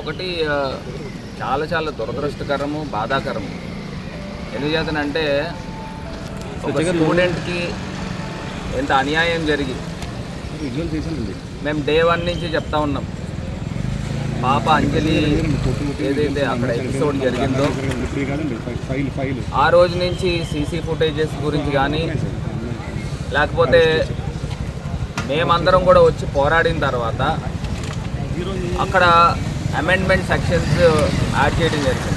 ఒకటి చాలా చాలా దురదృష్టకరము బాధాకరము. ఎందుకు చేతనంటే ఒక స్టూడెంట్కి ఎంత అన్యాయం జరిగి మేము డే వన్ నుంచి చెప్తా ఉన్నాం. పాప అంజలి ఏదైతే అక్కడ ఎపిసోడ్ జరిగిందో ఆ రోజు నుంచి సీసీ ఫుటేజెస్ గురించి కానీ లేకపోతే మేమందరం కూడా వచ్చి పోరాడిన తర్వాత అక్కడ అమెండ్మెంట్ సెక్షన్స్ యాడ్ చేయడం జరిగింది.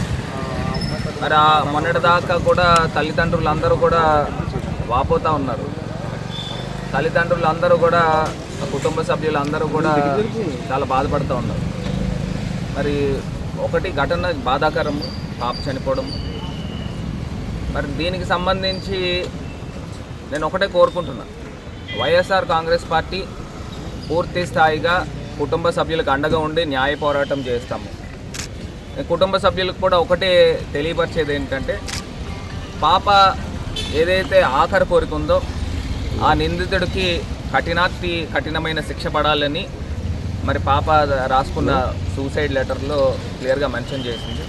మరి ఆ మొన్నటిదాకా కూడా తల్లిదండ్రులు అందరూ కూడా వాపోతూ ఉన్నారు. తల్లిదండ్రులు అందరూ కూడా కుటుంబ సభ్యులు అందరూ కూడా చాలా బాధపడుతూ ఉన్నారు. మరి ఒకటి ఘటన బాధాకరం పాప చనిపోవడం. మరి దీనికి సంబంధించి నేను ఒకటే కోరుకుంటున్నా. వైఎస్ఆర్ కాంగ్రెస్ పార్టీ పూర్తి స్థాయిగా కుటుంబ సభ్యులకు అండగా ఉండి న్యాయ పోరాటం చేస్తాము. నేను కుటుంబ సభ్యులకు కూడా ఒకటే తెలియపరిచేది ఏంటంటే పాప ఏదైతే ఆఖరి కోరిక ఉందో ఆ నిందితుడికి కఠినాతి కఠినమైన శిక్ష పడాలని మరి పాప రాసుకున్న సూసైడ్ లెటర్లో క్లియర్గా మెన్షన్ చేసింది.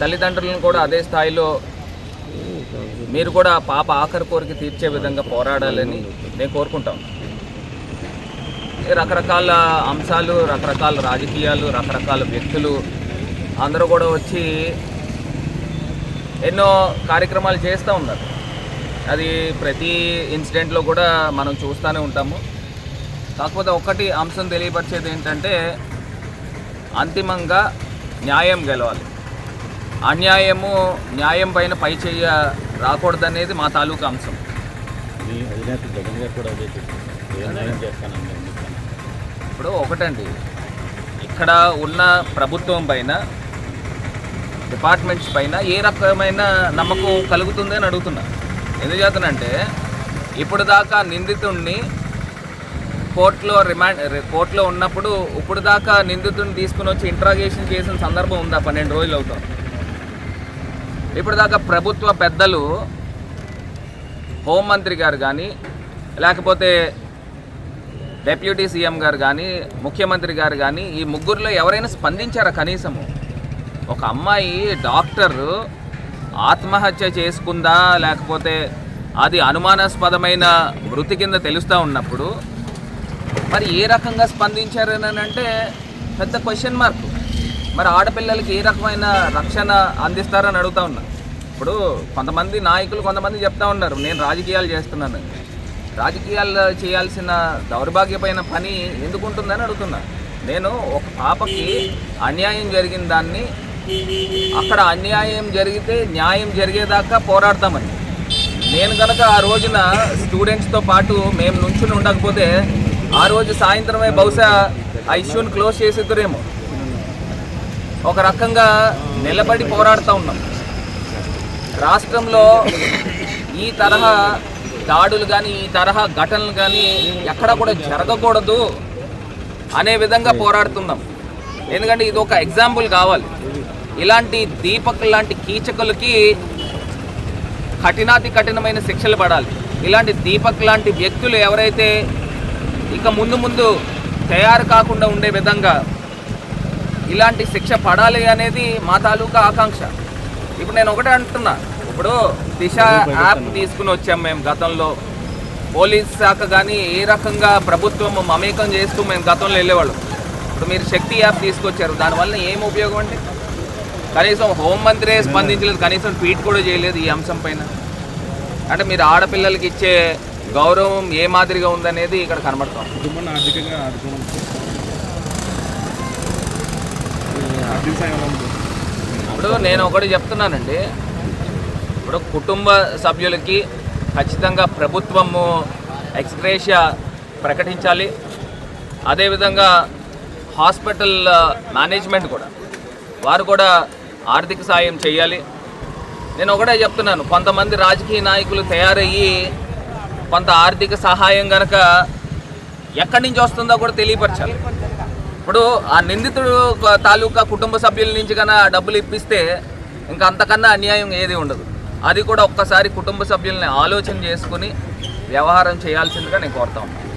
తల్లిదండ్రులను కూడా అదే స్థాయిలో మీరు కూడా పాప ఆఖరి కోరిక తీర్చే విధంగా పోరాడాలని నేను కోరుకుంటాం. రకరకాల అంశాలు రకరకాల రాజకీయాలు రకరకాల వ్యక్తులు అందరూ కూడా వచ్చి ఎన్నో కార్యక్రమాలు చేస్తూ ఉన్నారు. అది ప్రతి ఇన్సిడెంట్లో కూడా మనం చూస్తూనే ఉంటాము. కాకపోతే ఒకటి అంశం తెలియపరిచేది ఏంటంటే అంతిమంగా న్యాయం గెలవాలి. అన్యాయము న్యాయం పైన పై చేయ రాకూడదనేది మా తాలూకా అంశం. అధినేత జగన్ గారు కూడా అదే చేస్తాను ఇప్పుడు ఒకటండి. ఇక్కడ ఉన్న ప్రభుత్వం పైన డిపార్ట్మెంట్స్ పైన ఏ రకమైన నమ్మకం కలుగుతుంది అని అడుగుతున్నా. ఎందుకు చేతనంటే ఇప్పుడు దాకా నిందితుడిని కోర్టులో రిమాండ్ కోర్టులో ఉన్నప్పుడు ఇప్పుడు దాకా నిందితుడిని తీసుకుని వచ్చి ఇంట్రాగేషన్ చేసిన సందర్భం ఉందా? పన్నెండు రోజులు అవుతాం. ఇప్పుడు దాకా ప్రభుత్వ పెద్దలు హోంమంత్రి గారు కానీ లేకపోతే డెప్యూటీ సీఎం గారు కానీ ముఖ్యమంత్రి గారు కానీ ఈ ముగ్గురులో ఎవరైనా స్పందించారా కనీసము? ఒక అమ్మాయి డాక్టర్ ఆత్మహత్య చేసుకుందా లేకపోతే అది అనుమానాస్పదమైన మృతి కింద తెలుస్తూ ఉన్నప్పుడు మరి ఏ రకంగా స్పందించారని అంటే పెద్ద క్వశ్చన్ మార్క్ మరి ఆడపిల్లలకి ఏ రకమైన రక్షణ అందిస్తారని అడుగుతా ఉన్నా. ఇప్పుడు కొంతమంది నాయకులు కొంతమంది చెప్తా ఉన్నారు నేను రాజకీయాలు చేస్తున్నాను రాజకీయాలు చేయాల్సిన దౌర్భాగ్యమైన పని ఎందుకు ఉంటుందని అడుగుతున్నా. నేను ఒక పాపకి అన్యాయం జరిగిన దాన్ని అక్కడ అన్యాయం జరిగితే న్యాయం జరిగేదాకా పోరాడతామని. నేను కనుక ఆ రోజున స్టూడెంట్స్తో పాటు మేము నుంచుని ఉండకపోతే ఆ రోజు సాయంత్రమే బహుశా ఆ ఇష్యూని క్లోజ్ చేసేద్దరేమో. ఒక రకంగా నిలబడి పోరాడుతూ ఉన్నాం. రాష్ట్రంలో ఈ తరహా దాడులు కానీ ఈ తరహా ఘటనలు కానీ ఎక్కడ కూడా జరగకూడదు అనే విధంగా పోరాడుతున్నాం. ఎందుకంటే ఇది ఒక ఎగ్జాంపుల్ కావాలి. ఇలాంటి దీపక్ లాంటి కీచకులకి కఠినాతి కఠినమైన శిక్షలు పడాలి. ఇలాంటి దీపక్ లాంటి వ్యక్తులు ఎవరైతే ఇక ముందు ముందు తయారు కాకుండా ఉండే విధంగా ఇలాంటి శిక్ష పడాలి అనేది మా తాలూకా ఆకాంక్ష. ఇప్పుడు నేను ఒకటే అంటున్నా. ఇప్పుడు దిశ యాప్ తీసుకుని వచ్చాం మేము గతంలో. పోలీస్ శాఖ కానీ ఏ రకంగా ప్రభుత్వం మమేకం చేస్తూ మేము గతంలో వెళ్ళేవాళ్ళం. ఇప్పుడు మీరు శక్తి యాప్ తీసుకొచ్చారు దానివల్ల ఏం ఉపయోగం అండి? కనీసం హోంమంత్రే స్పందించలేదు కనీసం ట్వీట్ కూడా చేయలేదు ఈ అంశం పైన. అంటే మీరు ఆడపిల్లలకి ఇచ్చే గౌరవం ఏ మాదిరిగా ఉందనేది ఇక్కడ కనబడతాం? ఇప్పుడు నేను ఒకటి చెప్తున్నానండి. ఇప్పుడు కుటుంబ సభ్యులకి ఖచ్చితంగా ప్రభుత్వము ఎక్స్గ్రేషియా ప్రకటించాలి. అదేవిధంగా హాస్పిటల్ మేనేజ్మెంట్ కూడా. వారు కూడా ఆర్థిక సాయం చేయాలి. నేను ఒకటే చెప్తున్నాను కొంతమంది రాజకీయ నాయకులు తయారయ్యి కొంత ఆర్థిక సహాయం గనక ఎక్కడి నుంచి వస్తుందో కూడా తెలియపరచాలి. ఇప్పుడు ఆ నిందితుడు తాలూకా కుటుంబ సభ్యుల నుంచి కన్నా డబ్బులు ఇప్పిస్తే ఇంకా అంతకన్నా అన్యాయం ఏది ఉండదు. అది కూడా ఒక్కసారి కుటుంబ సభ్యుల్ని ఆలోచన చేసుకుని వ్యవహారం చేయాల్సిందిగా నేను కోరుతా ఉన్నాను.